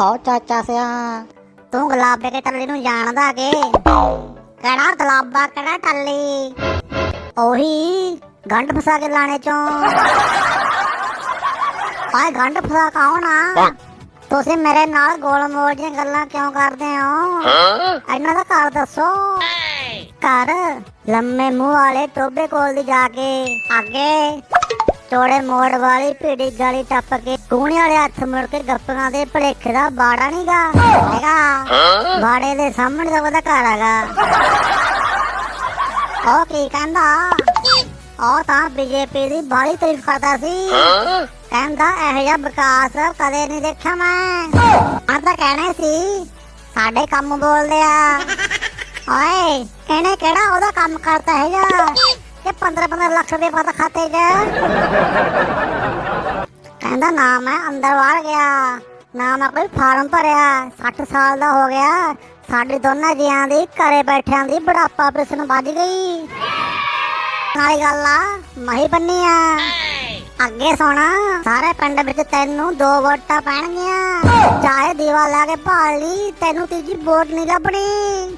ਓ ਚਾਚਾ ਸਿਆ। ਤੂੰ ਗੁਲਾਬੇ ਕੇ ਟੱਲੀ ਨੂੰ ਜਾਣਦਾ ਕਿ ਕਿਹੜਾ ਗੁਲਾਬਾ ਕਿਹੜਾ ਟੱਲੀ। ਉਹੀ ਗੰਢ ਫਸਾ ਕੇ ਲਾਣੇ ਚੋਂ। ਆਏ ਗੰਢ ਫਸਾ ਕੌਣ ਆ? ਤੁਸੀਂ ਮੇਰੇ ਨਾਲ ਗੋਲ ਮੋਲ ਦੀਆਂ ਗੱਲਾਂ ਕਿਉਂ ਕਰਦੇ ਹੋ? ਇਹਨਾਂ ਦਾ ਘਰ ਦੱਸੋ। ਘਰ ਲੰਮੇ ਮੂੰਹ ਵਾਲੇ ਟੋਬੇ ਕੋਲ ਦੀ ਜਾ ਕੇ। ਅੱਗੇ ਚੋੜੇ ਮੋੜ ਵਾਲੀ ਪੀੜੀ ਗਲੀ ਟੱਪ ਕੇ ਕੂਣੇ ਵਾਲੇ ਹੱਥ ਮੁੜ ਕੇ ਗੱਪਾਂ ਦੇ ਭਲੇਖੇ ਦਾ ਬਾੜਾ ਨਹੀਂਗਾ ਹੈਗਾ? ਬਾੜੇ ਦੇ ਸਾਹਮਣੇ ਦਾ ਉਹਦਾ ਘਰ ਹੈਗਾ। ਉਹ ਕੀ ਕਹਿੰਦਾ? ਉਹ ਤਾਂ ਬੀਜੇਪੀ ਦੀ ਬਾਲੀ ਤਾਰੀਫ ਕਰਦਾ ਸੀ। ਕਹਿੰਦਾ, ਇਹੋ ਜਿਹਾ ਵਿਕਾਸ ਕਦੇ ਨਹੀਂ ਦੇਖਿਆ ਮੈਂ। ਆ ਤਾਂ ਕਹਿਣਾ ਸੀ, ਸਾਡੇ ਕੰਮ ਬੋਲਦੇ ਆ। ਓਏ, ਇਹਨੇ ਕਿਹੜਾ ਉਹਦਾ ਕੰਮ ਕਰਤਾ ਹੈਗਾ? ਕਿ 15 15 ਲੱਖ ਰੁਪਏ ਪਤਾ ਖਾਤੇ 'ਚ। ਕਹਿੰਦਾ, ਨਾ ਮੈਂ ਅੰਦਰ ਵੜ ਗਿਆ, ਨਾ ਮੈਂ ਕੋਈ ਫਾਰਮ ਭਰਿਆ। 60 ਸਾਲ ਦਾ ਹੋ ਗਿਆ, ਸਾਡੇ ਦੋਨਾਂ ਜੀਆਂ ਦੀ ਘਰੇ ਬੈਠਿਆਂ ਦੀ ਬੁਢਾਪਾ ਪ੍ਰਸ਼ਨ ਵੱਜ ਗਈ। ਨਾਲੇ ਗੱਲ ਆ, ਮਹੀ ਬੰਨੀ ਆ। ਅੱਗੇ ਸੋਣਾ, ਸਾਰੇ ਪਿੰਡ ਵਿੱਚ ਤੈਨੂੰ ਦੋ ਵੋਟਾਂ ਪੈਣਗੀਆਂ। ਚਾਹੇ ਦੀਵਾ ਲਾ ਕੇ ਭਾਲ ਲਈ, ਤੈਨੂੰ ਤੀਜੀ ਵੋਟ ਨਹੀਂ ਲੱਭਣੀ।